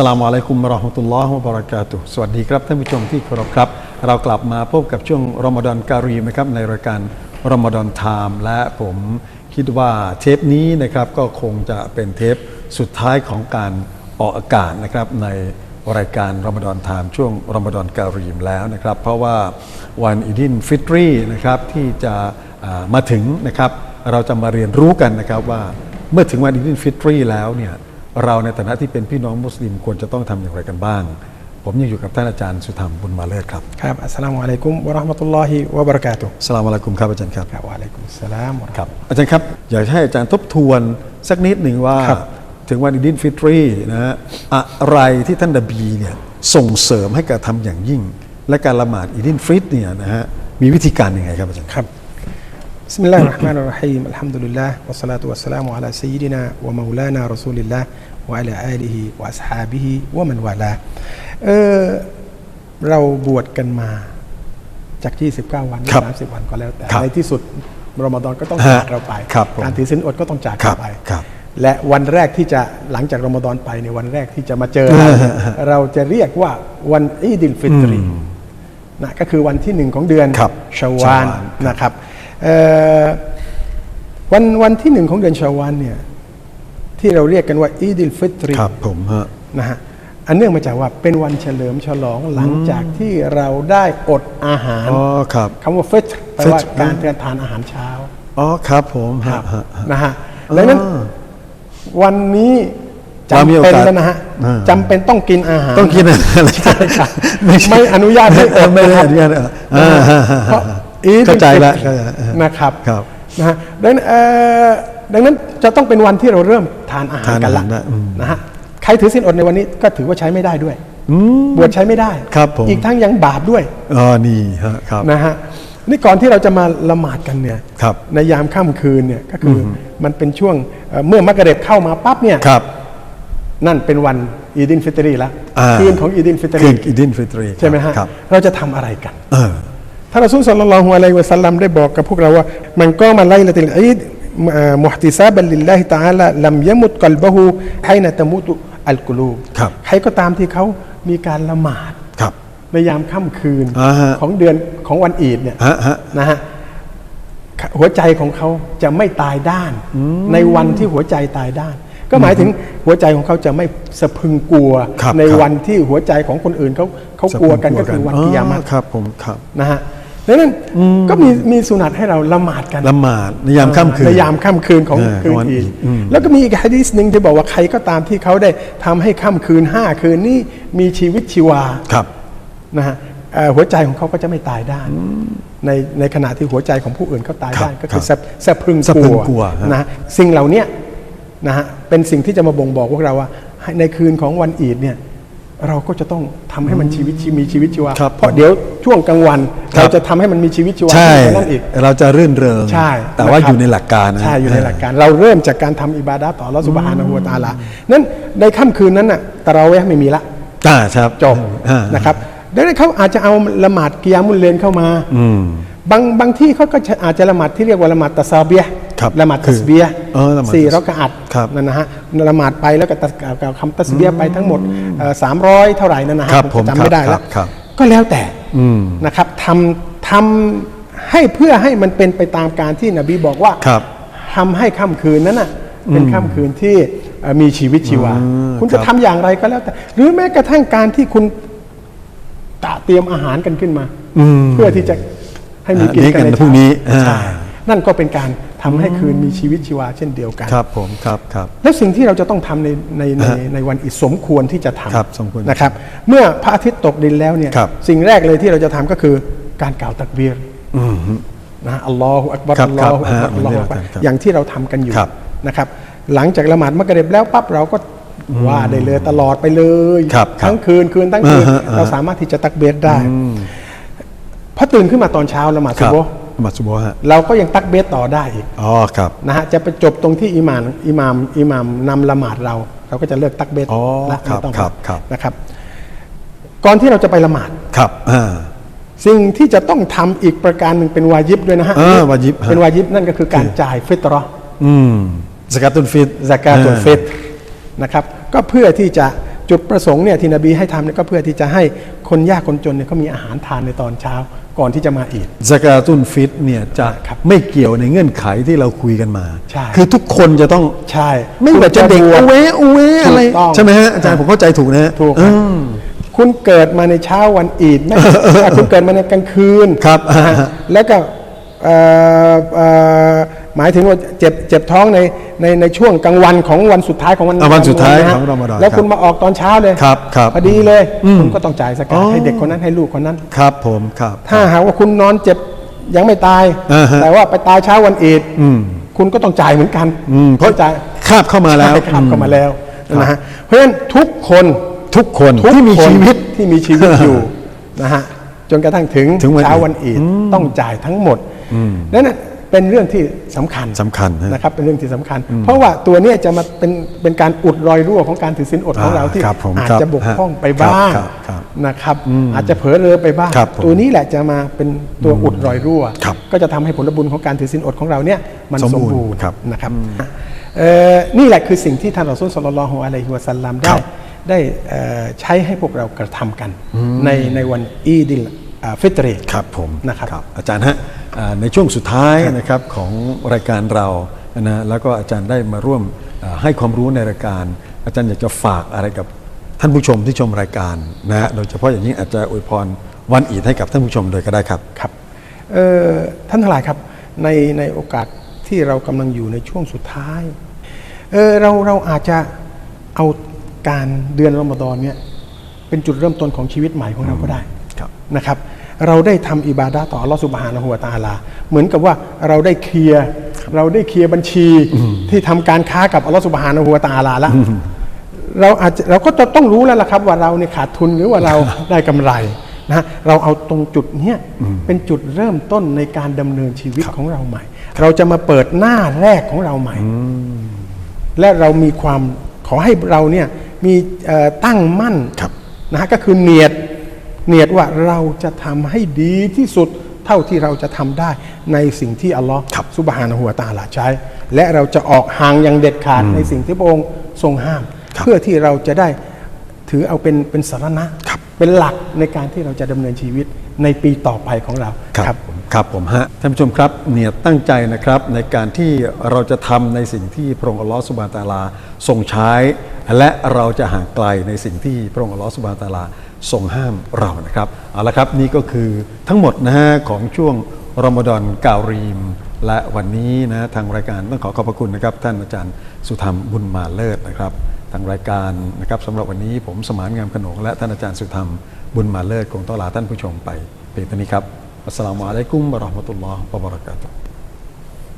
สลามอะลัยกุมวะเราะห์มะตุลลอฮ์วะบะเระกาตุสวัสดีครับท่านผู้ชมที่เคารพครับ เรากลับมาพบกับช่วงรอมฎอนการีมนะครับในรายการรอมฎอนไทม์และผมคิดว่าเทปนี้นะครับก็คงจะเป็นเทปสุดท้ายของการออกอากาศนะครับในรายการรอมฎอนไทม์ช่วงรอมฎอนการีมแล้วนะครับ เพราะว่าวันอิดินฟิตรีนะครับที่จะมาถึงนะครับเราจะมาเรียนรู้กันนะครับว่าเมื่อถึงวันอิดินฟิตรีแล้วเนี่ย เราในฐานะที่เป็นพี่น้องมุสลิมควรจะต้องทำอย่างไรกันบ้าง ผมยังอยู่กับท่านอาจารย์สุธรรมบุญมาเลิศครับ ครับ อัสสลามุอะลัยกุมวะเราะห์มะตุลลอฮิวะบะเราะกาตุฮ์สลามอะลัยกุมครับอาจารย์ครับครับวะอะลัยกุมสสลามวะเราะห์ครับอาจารย์ครับ อยากให้อาจารย์ทบทวนสักนิดหนึ่งว่าครับถึงวันอิดินฟิตรีนะฮะอะไรที่ท่านนบีเนี่ยส่งเสริมให้การทำอย่างยิ่ง และการละหมาดอิดินฟิตเนี่ยนะฮะมีวิธีการยังไงครับอาจารย์ครับ بسم الله الرحمن الرحيم الحمد لله والصلاة والسلام على سيدنا ومولانا رسول الله وعلى آله وأصحابه ومن والاه เออเราบวชกันมาจาก 29 วันหรือ ครับ 30 วันก็แล้วแต่ ครับ ในที่สุดรอมฎอนก็ต้อง ฮะ จากเราไป ครับผม การถือศีลอดก็ต้องจาก ครั เรา บ ไป ครับ และวันแรกที่จะหลังจากรอมฎอนไปในวันแรกที่จะมาเจอเราเนี่ยเราจะเรียกว่าวันอีดิลฟิตรี นะก็คือวันที่หนึ่งของเดือน ครับ ชาวาล ชาวาล นะครับเอ่อ วันวันที่หนึ่งของเดือนชาวาลเนี่ยที่เราเรียกกันว่าอีดิลฟิตรีครับผมฮะนะฮะอันเนื่องมาจากว่าเป็นวันเฉลิมฉลองหลังจากที่เราได้อดอาหารอ๋อครับคำว่าฟิตแปลว่าฟิตการทานอาหารเช้าอ๋อครับผมคฮะรับฮะฮะนะฮะดังนั้นอ่าวันนี้เรามีจำโอเป็นกาสแล้วนะฮะอ่าจำเป็นต้องกินอาหารต้องกินอะไรใช่ครับไม่ใช่ไม่อนุญาตให้อดไม่ได้นะครับอนุญาตเอออ่าฮะฮะเพราะฮะ อีดเข้าใจแล้วฟิตรเข้าใจแล้วนะครับครับนะฮะดังนั้นเอ่อดังนั้นจะต้องเป็นวันที่เราเริ่มทานอาหารทานกันอาละหารได้อืมนะฮะใครถือศีลอดในวันนี้ก็ถือว่าใช้ไม่ได้ด้วยบวชใช้ไม่ได้ครับผมอีกทั้งยังบาปด้วยอ๋อนี่ฮะครับนะฮะนี่ก่อนที่เราจะมาละหมาดกันเนี่ยครับในยามค่ำคืนเนี่ยก็คืออมันเป็นช่วงเอ่อเมื่อมักริบเข้ามาปั๊บเนี่ยครับ นั่นเป็นวันอีดินฟิตรีแล้วอ่าคืนของอีดินฟิตคืรีออิดินฟิตรีใช่ไหมฮะครับเราจะทำอะไรกัน เออ ท่านรอซูลสัลลัลลอฮุอะลัยฮิวะสัลลัมได้บอกกับพวกเราว่า มันก็มาไล่ละติลอีดมุฮติซาบันลิลลาฮิตะอาลาลัมยะมุตกัลบะฮูให้นะตะมุตุอัลกุลูบครับใครก็ตามที่เขามีการละหมาดครับในยามค่ำคืนอ่าฮะของเดือนของวันอีดเนี่ยฮะฮะนะฮะหัวใจของเขาจะไม่ตายด้าน ในวันที่หัวใจตายด้าน ก็หมายถึงหัวใจของเขาจะไม่สะพรึงกลัวครับในครับวันที่หัวใจของคนอื่นเขาเขากลัวกันก็คือวันกิยามัตครับผมครับนะฮะ ดังนั้นก็มีมีสุนัตให้เราละหมาดกันละหมาดในยามค่ำคืนในยามค่ำคืนของเออคืนวันอีอีดดอืมแล้วก็มีอีกฮะดีษหนึ่งที่บอกว่าใครก็ตามที่เขาได้ทำให้ค่ำคืนห้าคืนนี้มีชีวิตชีวาครับนะฮะเอ่อหัวใจของเขาก็จะไม่ตายด้านในในขณะที่หัวใจของผู้อื่นเขาตายครับด้านก็คือครับสะสะพรึงสะพรึงกกลัลัววฮะนะฮะสิ่งเหล่าเนี้ยนะฮะเป็นสิ่งที่จะมาบ่งบอกพวกเราว่าให้ในคืนของวันอีดเนี่ย เราก็จะต้องทำให้มันชีวิตชีมีชีวิตชีวาครับเพราะเดี๋ยวช่วงกลางวันครับเราจะทำให้มันมีชีวิตชีวาใช่ขึ้นกว่านั่นอีกเราจะรื่นเริงใช่แต่ว่าะครับอยู่ในหลักการนะใช่อยู่ในหลักการ เราเริ่มจากการทำอิบาดะห์ต่อรัสุบฮานะฮูวะตะอาลานั้นในค่ำคืนนั้นน่ะตะเราะเวห์ไม่มีละอ่าครับจบอ่านะครับดังนั้นเขาอาจจะเอาละหมาดกิยามุลเลนเข้ามาอืม บางบางที่เขาก็จะอาจจะละหมาดที่เรียกว่าละหมาดตะซาเบียห์ครับละหมาดคืตัอสเบียห์เออละหมาดสี่ตัสรักอัดครับนั่นนะฮะละหมาดไปแล้วก็ตัสกล่าวคำตัสเบียห์ไปทั้งหมดสามร้อยเท่าไหร่นั่นนะฮะครับผมจำไม่ได้ครัแล้บวครับก็แล้วแต่อืมนะครับทำทำให้เพื่อให้มันเป็นไปตามการที่นบีบอกว่าครับทำให้ค่ำคืนนั้นน่ะเป็นค่ำคืนที่เอ่อมีชีวิตชีวาอืมคุณจะครับทำอย่างไรก็แล้วแต่ หรือแม้กระทั่งการที่คุณตะเตรียมอาหารกันขึ้นมาอืมเพื่อที่จะ ให้มีกินอ่ากันในนี่กันพรุ่งนี้เช้าใช่อ่านั่นก็เป็นการทำให้คืนมีชีวิตชีวาเช่นเดียวกัน ครับผมครับครับแล้วสิ่งที่เราจะต้องทำในในในฮะในวันอิดสมควรที่จะทครับสมควรำนะครับ เมื่อพระอาทิตย์ตกดินแล้วเนี่ยครับสิ่งแรกเลยที่เราจะทำก็คือการกล่าวตักบีรอืมนะอัลลอฮฺอักบัรครับอัลลอฮฺครัอับกบัรอัลลอฮฺอักบัรครับอย่างที่เราทำกันอยู่ครับนะครับ หลังจากละหมาดมักริบแล้วปั๊บเราก็ว่าได้เลยตลอดไปเลยครับทั้งคืนคืนทั้งคืนอ่าฮะอ่าฮะเราสามารถที่จะตักเบีรได้ พอตื่นขึ้นมาตอนเช้าละหมาดคซุรับโบฮ์ละหมาดซุโบฮ์ฮะเราก็ยังตักเบีรต่อได้อีกอ๋อครับนะฮะจะไปจบตรงที่อิหมามอิหมามอิหมามนำละหมาดเรา เราก็จะเลิกตักเบตอ๋อละครับไม่ต้องครับครับนะครับ ก่อนที่เราจะไปละหมาดครับอ่าสิ่งที่จะต้องทำอีกประการหนึ่งเป็นวาญิบด้วยนะฮะเออวาญิบฮะเป็นวาญิบนั่นก็คือการจ่ายฟิตเรอห์อืมสกัดตุนฟิตซากาตุลฟิตรนะครับ ก็เพื่อที่จะจุดประสงค์เนี่ยที่นบีให้ทำเนี่ยก็เพื่อที่จะให้คนยากคนจนเนี่ยเขามีอาหารทานในตอนเช้า ก่อนที่จะมาอีดสกาตุนฟิตเนี่ยจะครับไม่เกี่ยวในเงื่อนไขที่เราคุยกันมาใช่คือทุกคนจะต้องใช่ ไม่ว่าจะเด็กคุณอุบวชเวอุเวอะไรถูกต้องใช่ไหมฮะอาจารย์ผมเข้าใจถูกนะฮะถูกอืครับมคุณเกิดมาในเช้าวันอีดไม่คุณเกิดมาในกลางคืนครับนะฮะแล้วก็เอ่อเอ่อ หมายถึงว่าเจ็บเจ็บท้องในในในช่วงกลางวันของวันสุดท้ายของวันอะวันสุดท้ายะฮะของรอมฎอนแล้วครับคุณมาออกตอนเช้าเลยครับครับพอดีเลยอืมคุณก็ต้องจ่ายสกาอ๋ตอให้เด็กคนนั้นให้ลูกคนนั้นครับผมครับ ถ้าหากว่าคุณนอนเจ็บยังไม่ตายอ่าฮะแต่ว่าไปตายเช้าวันอีดอืมคุณก็ต้องจ่ายเหมือนกันอืมเพราะจ่ายคาบเข้ามาแล้วใช่ครับเข้ามาแล้วครับนะฮะเพราะฉะนั้นทุกคนทุกคนทุกที่มีคนชีวิตที่มีชีวิตอยู่นะฮะจนกระทั่งถึงถึงวันเช้าอีดวันอีดต้องจ่ายทั้งหมด นั่นนะเป็นเรื่องที่สำคัญสำคัญฮะนะครับเป็นเรื่องที่สำคัญ เพราะว่าตัวเนี้ยจะมาเป็นเป็นการอุดรอยรั่วของการถือศีลอดของเราอ่าที่ครับผมอาจครับจะบกพร่องไปครับบ้างครับครับนะครับ อาจจะเผลอเรอไปบ้างครับผมตัวนี้แหละจะมาเป็นตัวอุดรอยรั่วครับก็จะทำให้ผลบุญของการถือศีลอดของเราเนี่ยมันสมสมบูรณ์บูรณ์ครับนะครับเอ่อนี่แหละคือสิ่งที่ท่านรอซูลสลลัลลอฮุอะลัยฮิวะสัลลัมคได้รับได้เอ่อใช้ให้พวกเรากระทำกัน ในในวันอีดิลอ่าฟิตรีครับผมนะครับอาจารย์ฮะอ่า ในช่วงสุดท้ายนะครับของรายการเรานะแล้วก็อาจารย์ได้มาร่วมอ่าให้ความรู้ในรายการ อาจารย์อยากจะฝากอะไรกับท่านผู้ชมที่ชมรายการนะฮะโดยเฉพาะอย่างยิ่งอาจจะอวยพรวันอีดให้กับท่านผู้ชมโดยก็ได้ครับครับเอ่อท่านทั้งหลายครับในในโอกาสที่เรากำลังอยู่ในช่วงสุดท้ายเออเราเราอาจจะเอาการเดือนรอมฎอนเนี่ยเป็นจุดเริ่มต้นของชีวิตใหม่ของเราก็ได้ครับนะครับ เราได้ทำอิบาดะห์ต่ออัลลอฮฺสุบฮานะฮูวะตะอาลา เหมือนกับว่าเราได้เคลียร์เราได้เคลียร์บัญชีที่ทำการค้ากับอัลลอฮฺสุบฮานะฮูวะตะอาลาแล้วเราอาจจะเราก็จะต้องรู้แล้วล่ะครับ ว่าเราเนี่ยขาดทุนหรือว่าเราได้กำไรนะฮะเราเอาตรงจุดเนี้ยเป็นจุดเริ่มต้นในการดำเนินชีวิตของเราใหม่ เราจะมาเปิดหน้าแรกของเราใหม่ และเรามีความขอให้เราเนี่ยมีเอ่อตั้งมั่นครับนะฮะก็คือเนียด เนียดว่าเราจะทำให้ดีที่สุดเท่าที่เราจะทำได้ในสิ่งที่อัลลอฮ์ครับสุบฮานะฮูวะตะอาลาใช้ และเราจะออกห่างอย่างเด็ดขาดในสิ่งที่พระองค์ทรงห้ามครับเพื่อที่เราจะได้ถือเอาเป็นเป็นสารณะครับเป็นหลักในการที่เราจะดำเนินชีวิตในปีต่อไปของเราครับผมครับผมฮะท่านผู้ชมครับเนี่ยตั้งใจนะครับในการที่เราจะทำในสิ่งที่พระองค์อัลลอฮฺสุบานตะอาลาทรงใช้ และเราจะห่างไกลในสิ่งที่พระองค์อัลลอฮฺสุบานตะอาลา ทรงห้ามเรานะครับเอาละครับนี่ก็คือทั้งหมดนะฮะของช่วงรอมฎอนการีม และวันนี้นะทางรายการต้องขอขอบพระคุณนะครับ ท่านอาจารย์สุธรรมบุญมาเลิศนะครับ ทางรายการนะครับสำหรับวันนี้ผมสมานงามขนงและท่านอาจารย์สุธรรมบุญมาเลิศคงต้องลาท่านผู้ชมไปเพียงเท่านี้ครับอัสสลามุอะลัยกุมวะราะห์มะตุลลอฮ์วะบะเราะกาตุฮ์